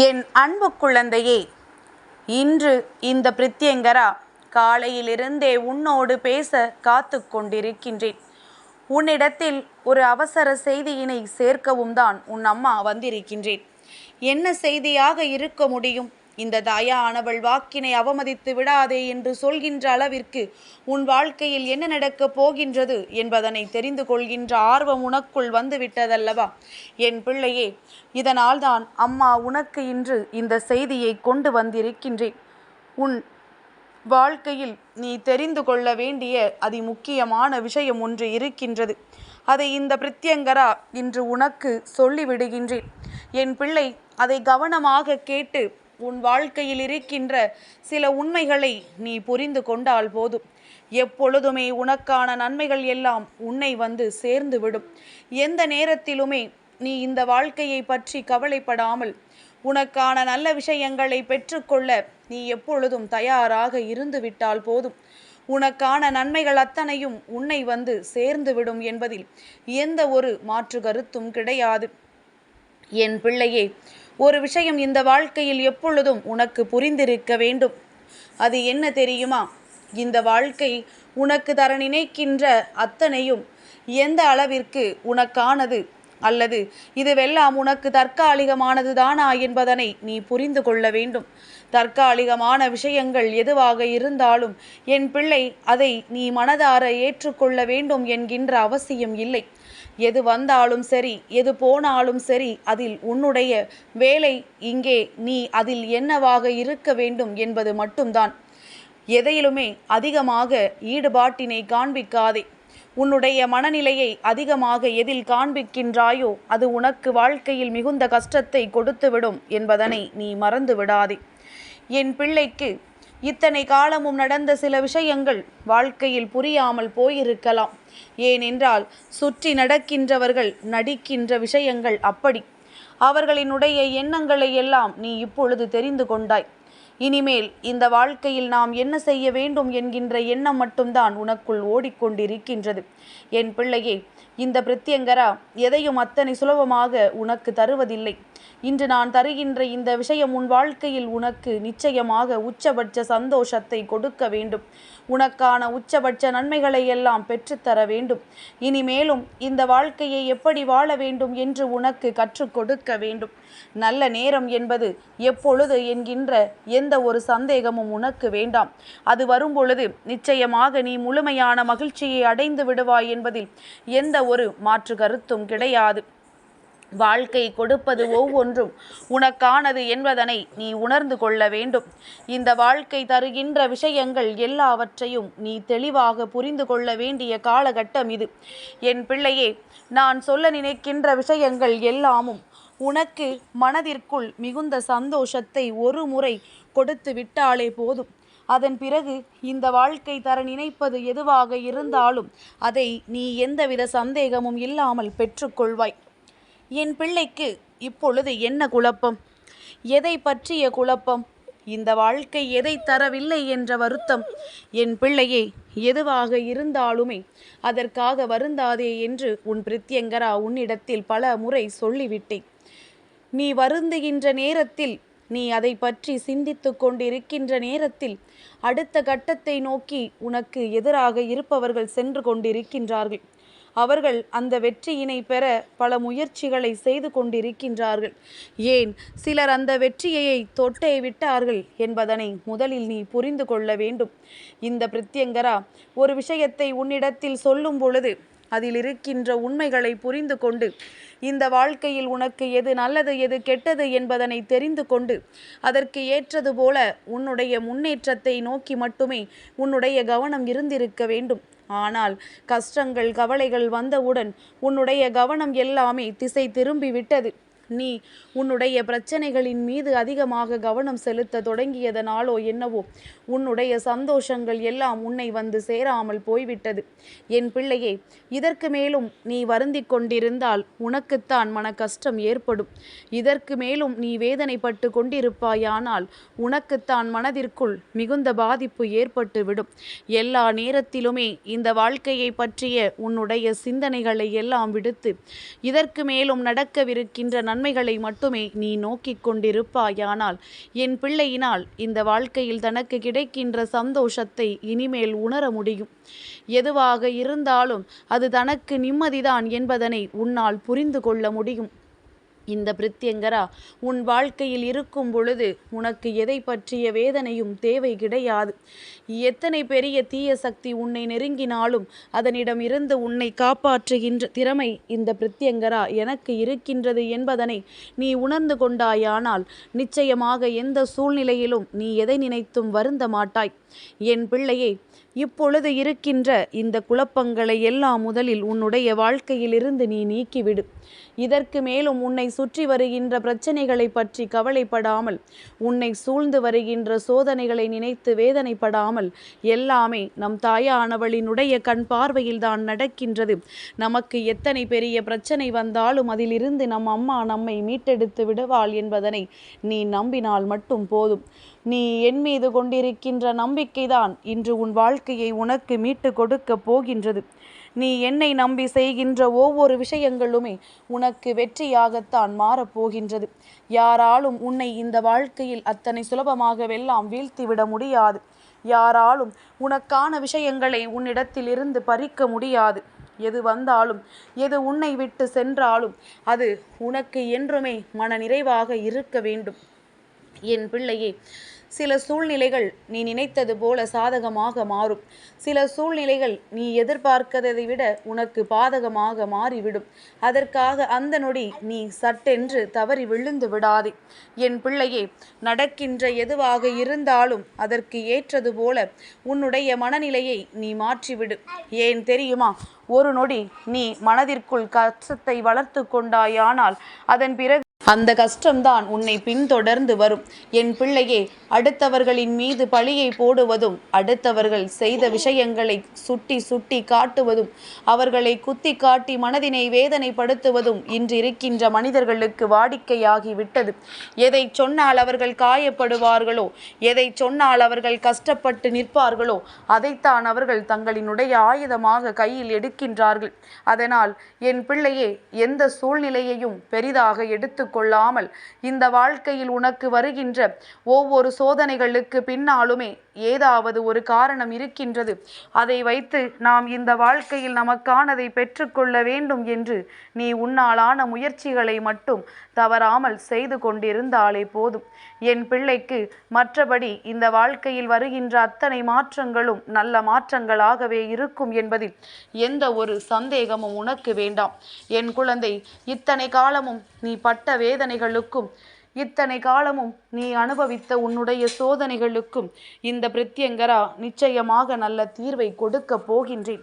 என் அன்பு குழந்தையே இன்று இந்த பிரித்யங்கரா காலையிலிருந்தே உன்னோடு பேச காத்து கொண்டிருக்கின்றேன். உன்னிடத்தில் ஒரு அவசர செய்தியினை சேர்க்கவும் தான் உன் அம்மா வந்திருக்கின்றேன். என்ன செய்தியாக இருக்க முடியும்? இந்த தயானவள் வாக்கினை அவமதித்து விடாதே என்று சொல்கின்ற அளவிற்கு உன் வாழ்க்கையில் என்ன நடக்கப் போகின்றது என்பதனை தெரிந்து கொள்கின்ற ஆர்வம் உனக்குள் வந்துவிட்டதல்லவா? என் பிள்ளையே இதனால்தான் அம்மா உனக்கு இன்று இந்த செய்தியை கொண்டு வந்திருக்கின்றேன். உன் வாழ்க்கையில் நீ தெரிந்து கொள்ள வேண்டிய அதி முக்கியமான விஷயம் ஒன்று இருக்கின்றது. அதை இந்த பிரித்யங்கரா இன்று உனக்கு சொல்லிவிடுகின்றேன். என் பிள்ளை அதை கவனமாக கேட்டு உன் வாழ்க்கையில் இருக்கின்ற சில உண்மைகளை நீ புரிந்து கொண்டால் போதும். எப்பொழுதுமே உனக்கான நன்மைகள் எல்லாம் உன்னை வந்து சேர்ந்துவிடும் எந்த நேரத்திலுமே நீ இந்த வாழ்க்கையை பற்றி கவலைப்படாமல் உனக்கான நல்ல விஷயங்களை பெற்றுக்கொள்ள நீ எப்பொழுதும் தயாராக இருந்து விட்டால் போதும். உனக்கான நன்மைகள் அத்தனையும் உன்னை வந்து சேர்ந்துவிடும் என்பதில் எந்த ஒரு மாற்று கருத்தும் கிடையாது. என் பிள்ளையே ஒரு விஷயம் இந்த வாழ்க்கையில் எப்பொழுதும் உனக்கு புரிந்திருக்க வேண்டும். அது என்ன தெரியுமா? இந்த வாழ்க்கை உனக்கு தர நினைக்கின்ற அத்தனையும் எந்த அளவிற்கு உனக்கானது? அல்லது இதுவெல்லாம் உனக்கு தற்காலிகமானது தானா என்பதனை நீ புரிந்து கொள்ள வேண்டும். தற்காலிகமான விஷயங்கள் எதுவாக இருந்தாலும் என் பிள்ளை அதை நீ மனதார ஏற்றுக்கொள்ள வேண்டும் என்கின்ற அவசியம் இல்லை. எது வந்தாலும் சரி எது போனாலும் சரி அதில் உன்னுடைய வேலை இங்கே. நீ அதில் என்னவாக இருக்க வேண்டும் என்பது மட்டும்தான். எதையிலுமே அதிகமாக ஈடுபாட்டினை காண்பிக்காதே. உன்னுடைய மனநிலையை அதிகமாக எதில் காண்பிக்கின்றாயோ அது உனக்கு வாழ்க்கையில் மிகுந்த கஷ்டத்தை கொடுத்துவிடும் என்பதனை நீ மறந்து விடாதே என் பிள்ளைக்கு இத்தனை காலமும் நடந்த சில விஷயங்கள் வாழ்க்கையில் புரியாமல் போயிருக்கலாம். ஏனென்றால் சுற்றி நடக்கின்றவர்கள் நடிக்கின்ற விஷயங்கள் அப்படி. அவர்களினுடைய எண்ணங்களை எல்லாம் நீ இப்பொழுது தெரிந்து கொண்டாய். இனிமேல் இந்த வாழ்க்கையில் நாம் என்ன செய்ய வேண்டும் என்கின்ற எண்ணம் மட்டும்தான் உனக்குள் ஓடிக்கொண்டிருக்கின்றது. என் பிள்ளையே இந்த பிரத்யங்கரா எதையும் அத்தனை சுலபமாக உனக்கு தருவதில்லை. இன்று நான் தருகின்ற இந்த விஷயம் உன் வாழ்க்கையில் உனக்கு நிச்சயமாக உச்சபட்ச சந்தோஷத்தை கொடுக்க வேண்டும். உனக்கான உச்சபட்ச நன்மைகளை எல்லாம் பெற்றுத்தர வேண்டும். இனிமேலும் இந்த வாழ்க்கையை எப்படி வாழ வேண்டும் என்று உனக்கு கற்றுக் கொடுக்க வேண்டும். நல்ல நேரம் என்பது எப்பொழுது என்கின்ற எந்த ஒரு சந்தேகமும் உனக்கு வேண்டாம். அது வரும்பொழுது நிச்சயமாக நீ முழுமையான மகிழ்ச்சியை அடைந்து விடுவாய் என்பதில் எந்த ஒரு மாற்று கருத்தும் கிடையாது. வாழ்க்கை கொடுப்பது ஒவ்வொன்றும் உனக்கானது என்பதனை நீ உணர்ந்து கொள்ள வேண்டும். இந்த வாழ்க்கை தருகின்ற விஷயங்கள் எல்லாவற்றையும் நீ தெளிவாக புரிந்து கொள்ள வேண்டிய காலகட்டம் இது. என் பிள்ளையே நான் சொல்ல நினைக்கின்ற விஷயங்கள் எல்லாமும் உனக்கு மனதிற்குள் மிகுந்த சந்தோஷத்தை ஒரு முறை கொடுத்து விட்டாலே போதும். அதன் பிறகு இந்த வாழ்க்கை தர நினைப்பது எதுவாக இருந்தாலும் அதை நீ எந்தவித சந்தேகமும் இல்லாமல் பெற்றுக்கொள்வாய். என் பிள்ளைக்கு இப்பொழுது என்ன குழப்பம்? எதை பற்றிய குழப்பம்? இந்த வாழ்க்கை எதை தரவில்லை என்ற வருத்தம். என் பிள்ளையே எதுவாக இருந்தாலுமே அதற்காக வருந்தாதே என்று உன் பிரித்யங்கரா உன்னிடத்தில் பல முறை சொல்லிவிட்டேன். நீ வருந்துகின்ற நேரத்தில் நீ அதை பற்றி சிந்தித்து கொண்டிருக்கின்ற நேரத்தில் அடுத்த கட்டத்தை நோக்கி உனக்கு எதிராக இருப்பவர்கள் சென்று கொண்டிருக்கின்றார்கள். அவர்கள் அந்த வெற்றியினை பெற பல முயற்சிகளை செய்து கொண்டிருக்கின்றார்கள். ஏன்? சிலர் அந்த வெற்றியை தொட்டே விட்டார்கள் என்பதனை முதலில் நீ புரிந்து கொள்ள வேண்டும். இந்த பிரித்யங்கரா ஒரு விஷயத்தை உன்னிடத்தில் சொல்லும் பொழுது அதில் இருக்கின்ற உண்மைகளை புரிந்து கொண்டு இந்த வாழ்க்கையில் உனக்கு எது நல்லது எது கெட்டது என்பதனை தெரிந்து கொண்டு அதற்கு ஏற்றது போல உன்னுடைய முன்னேற்றத்தை நோக்கி மட்டுமே உன்னுடைய கவனம் இருந்திருக்க வேண்டும். ஆனால் கஷ்டங்கள் கவலைகள் வந்தவுடன் உன்னுடைய கவனம் எல்லாமே திசை திரும்பி விட்டது. நீ உன்னுடைய பிரச்சனைகளின் மீது அதிகமாக கவனம் செலுத்த தொடங்கியதனாலோ என்னவோ உன்னுடைய சந்தோஷங்கள் எல்லாம் உன்னை வந்து சேராமல் போய்விட்டது. என் பிள்ளையே இதற்கு மேலும் நீ வருந்தி கொண்டிருந்தால் உனக்குத்தான் மன கஷ்டம் ஏற்படும். இதற்கு மேலும் நீ வேதனைப்பட்டு கொண்டிருப்பாயானால் உனக்குத்தான் மனதிற்குள் மிகுந்த பாதிப்பு ஏற்பட்டுவிடும். எல்லா நேரத்திலுமே இந்த வாழ்க்கையை பற்றிய உன்னுடைய சிந்தனைகளை எல்லாம் விடுத்து இதற்கு மேலும் நடக்கவிருக்கின்ற நன்மை நன்மைகளை மட்டுமே நீ நோக்கிக் கொண்டிருப்பாயானால் என் பிள்ளையினால் இந்த வாழ்க்கையில் தனக்கு கிடைக்கின்ற சந்தோஷத்தை இனிமேல் உணர முடியும். எதுவாக இருந்தாலும் அது தனக்கு நிம்மதிதான் என்பதனை உன்னால் புரிந்து கொள்ள முடியும். இந்த பிரித்யங்கரா உன் வாழ்க்கையில் இருக்கும் பொழுது உனக்கு எதை பற்றிய வேதனையும் தேவை கிடையாது. எத்தனை பெரிய தீய சக்தி உன்னை நெருங்கினாலும் அதனிடம் இருந்து உன்னை காப்பாற்றுகின்ற திறமை இந்த பிரித்யங்கரா எனக்கு இருக்கின்றது என்பதனை நீ உணர்ந்து கொண்டாயானால் நிச்சயமாக எந்த சூழ்நிலையிலும் நீ எதை நினைத்தும் வருந்த மாட்டாய். என் பிள்ளையை இப்பொழுது இருக்கின்ற இந்த குழப்பங்களை எல்லாம் முதலில் உன்னுடைய வாழ்க்கையிலிருந்து நீ நீக்கிவிடு. இதற்கு மேலும் உன்னை சுற்றி வருகின்ற பிரச்சனைகளை பற்றி கவலைப்படாமல் உன்னை சூழ்ந்து வருகின்ற சோதனைகளை நினைத்து வேதனைப்படாமல் எல்லாமே நம் தாயானவளினுடைய கண் பார்வையில் தான் நடக்கின்றது. நமக்கு எத்தனை பெரிய பிரச்சனை வந்தாலும் அதிலிருந்து நம் அம்மா நம்மை மீட்டெடுத்து விடுவாள் என்பதனை நீ நம்பினால் மட்டும் போதும். நீ என் மீது கொண்டிருக்கின்ற நம்பிக்கைதான் இன்று உன் வாழ்க்கையை உனக்கு மீட்டு கொடுக்க போகின்றது. நீ என்னை நம்பி செய்கின்ற ஒவ்வொரு விஷயங்களுமே உனக்கு வெற்றியாகத்தான் மாறப்போகின்றது யாராலும் உன்னை இந்த வாழ்க்கையில் அத்தனை சுலபமாகவெல்லாம் வீழ்த்திவிட முடியாது. யாராலும் உனக்கான விஷயங்களை உன்னிடத்தில் இருந்து பறிக்க முடியாது. எது வந்தாலும் எது உன்னை விட்டு சென்றாலும் அது உனக்கு என்றுமே மன நிறைவாக இருக்க வேண்டும். என் பிள்ளையே சில சூழ்நிலைகள் நீ நினைத்தது போல சாதகமாக மாறும். சில சூழ்நிலைகள் நீ எதிர்பார்க்கதை விட உனக்கு பாதகமாக மாறிவிடும். அதற்காக அந்த நொடி நீ சட்டென்று தவறி விழுந்து விடாதே. என் பிள்ளையே நடக்கின்ற எதுவாக இருந்தாலும் அதற்கு ஏற்றது போல உன்னுடைய மனநிலையை நீ மாற்றிவிடு. ஏன் தெரியுமா? ஒரு நொடி நீ மனதிற்குள் கஷ்டத்தை வளர்த்து கொண்டாயானால் அதன் பிறகு அந்த கஷ்டம்தான் உன்னை பின்தொடர்ந்து வரும். என் பிள்ளையே அடுத்தவர்களின் மீது பழியை போடுவதும் அடுத்தவர்கள் செய்த விஷயங்களை சுட்டி சுட்டி காட்டுவதும் அவர்களை குத்தி காட்டி மனதினை வேதனைப்படுத்துவதும் இன்று இருக்கின்ற மனிதர்களுக்கு வாடிக்கையாகி விட்டது. எதை சொன்னால் அவர்கள் காயப்படுவார்களோ எதை சொன்னால் அவர்கள் கஷ்டப்பட்டு நிற்பார்களோ அதைத்தான் அவர்கள் தங்களினுடைய ஆயுதமாக கையில் எடுக்கின்றார்கள். அதனால் என் பிள்ளையே எந்த சூழ்நிலையையும் பெரிதாக எடுத்து கொள்ளாமல் இந்த வாழ்க்கையில் உனக்கு வருகின்ற ஒவ்வொரு சோதனைகளுக்கு பின்னாலுமே ஏதாவது ஒரு காரணம் இருக்கின்றது. அதை வைத்து நாம் இந்த வாழ்க்கையில் நமக்கானதை பெற்றுக்கொள்ள வேண்டும் என்று நீ உன்னாலான முயற்சிகளை மட்டும் தவறாமல் செய்து கொண்டிருந்தாலே போதும். என் பிள்ளைக்கு மற்றபடி இந்த வாழ்க்கையில் வருகின்ற அத்தனை மாற்றங்களும் நல்ல மாற்றங்களாகவே இருக்கும் என்பதில் எந்த ஒரு சந்தேகமும் உனக்கு வேண்டாம். என் குழந்தை இத்தனை காலமும் நீ பட்ட வேதனைகளுக்கும் இத்தனை காலமும் நீ அனுபவித்த உன்னுடைய சோதனைகளுக்கும் இந்த பிரத்யங்கரா நிச்சயமாக நல்ல தீர்வை கொடுக்க போகின்றேன்.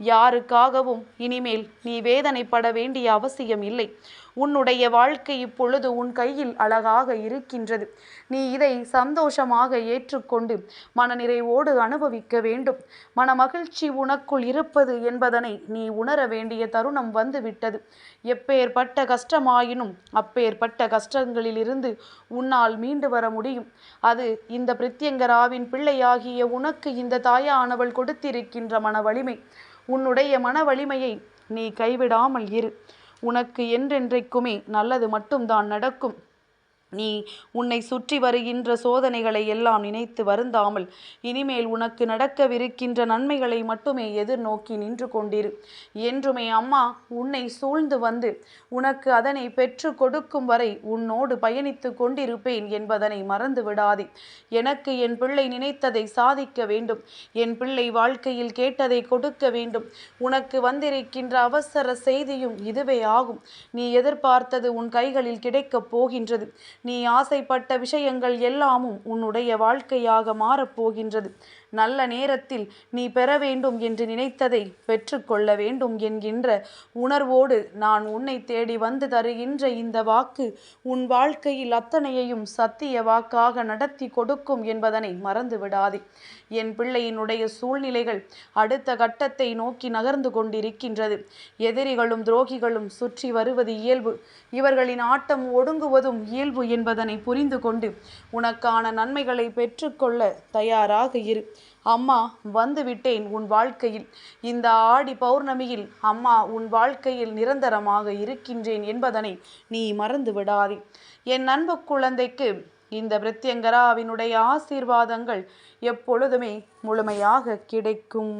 யாருக்காகவும் இனிமேல் நீ வேதனைப்பட வேண்டிய அவசியம் இல்லை. உன்னுடைய வாழ்க்கை இப்பொழுது உன் கையில் அழகாக இருக்கின்றது. நீ இதை சந்தோஷமாக ஏற்றுக்கொண்டு மனநிறைவோடு அனுபவிக்க வேண்டும். மனமகிழ்ச்சி உனக்குள் இருப்பது என்பதனை நீ உணர வேண்டிய தருணம் வந்துவிட்டது. எப்பேற்பட்ட கஷ்டமாயினும் அப்பேற்பட்ட கஷ்டங்களிலிருந்து உன்னால் மீண்டு வர முடியும். அது இந்த பிரித்யங்கராவின் பிள்ளையாகிய உனக்கு இந்த தாயானவள் கொடுத்திருக்கின்ற மன வலிமை உன்னுடைய மன வலிமையை நீ கைவிடாமல் இரு. உனக்கு என்றென்றைக்குமே நல்லது மட்டும்தான் நடக்கும். நீ உன்னை சுற்றி வருகின்ற சோதனைகளை எல்லாம் நினைத்து வருந்தாமல் இனிமேல் உனக்கு நடக்கவிருக்கின்ற நன்மைகளை மட்டுமே எதிர்நோக்கி நின்று கொண்டிரு. என்றுமே அம்மா உன்னை சூழ்ந்து வந்து உனக்கு அதனை பெற்று கொடுக்கும் வரை உன்னோடு பயணித்து கொண்டிருப்பேன் என்பதனை மறந்து விடாதே. எனக்கு என் பிள்ளை நினைத்ததை சாதிக்க வேண்டும். என் பிள்ளை வாழ்க்கையில் கேட்டதை கொடுக்க வேண்டும். உனக்கு வந்திருக்கின்ற அவசர செய்தியும் இதுவே ஆகும். நீ எதிர்பார்த்தது உன் கைகளில் கிடைக்கப் போகின்றது. நீ ஆசைப்பட்ட விஷயங்கள் எல்லாமும் உன்னுடைய வாழ்க்கையாக மாறப்போகின்றது. நல்ல நேரத்தில் நீ பெற வேண்டும் என்று நினைத்ததை பெற்றுக்கொள்ள வேண்டும் என்கின்ற உணர்வோடு நான் உன்னை தேடி வந்து தருகின்ற இந்த வாக்கு உன் வாழ்க்கையில் அத்தனையையும் சத்திய வாக்காக நடத்தி கொடுக்கும் என்பதனை மறந்து விடாதே என் பிள்ளையினுடைய சூழ்நிலைகள் அடுத்த கட்டத்தை நோக்கி நகர்ந்து கொண்டிருக்கின்றது. எதிரிகளும் துரோகிகளும் சுற்றி வருவது இயல்பு. இவர்களின் ஆட்டம் ஒடுங்குவதும் இயல்பு என்பதனை புரிந்து கொண்டு உனக்கான நன்மைகளை பெற்றுக்கொள்ள தயாராக இரு. அம்மா வந்துவிட்டேன் உன் வாழ்க்கையில். இந்த ஆடி பௌர்ணமியில் அம்மா உன் வாழ்க்கையில் நிரந்தரமாக இருக்கின்றேன் என்பதனை நீ மறந்து விடாதே. என் அன்பு குழந்தைக்கு இந்த பிரத்யங்கராவினுடைய ஆசீர்வாதங்கள் எப்பொழுதுமே முழுமையாக கிடைக்கும்.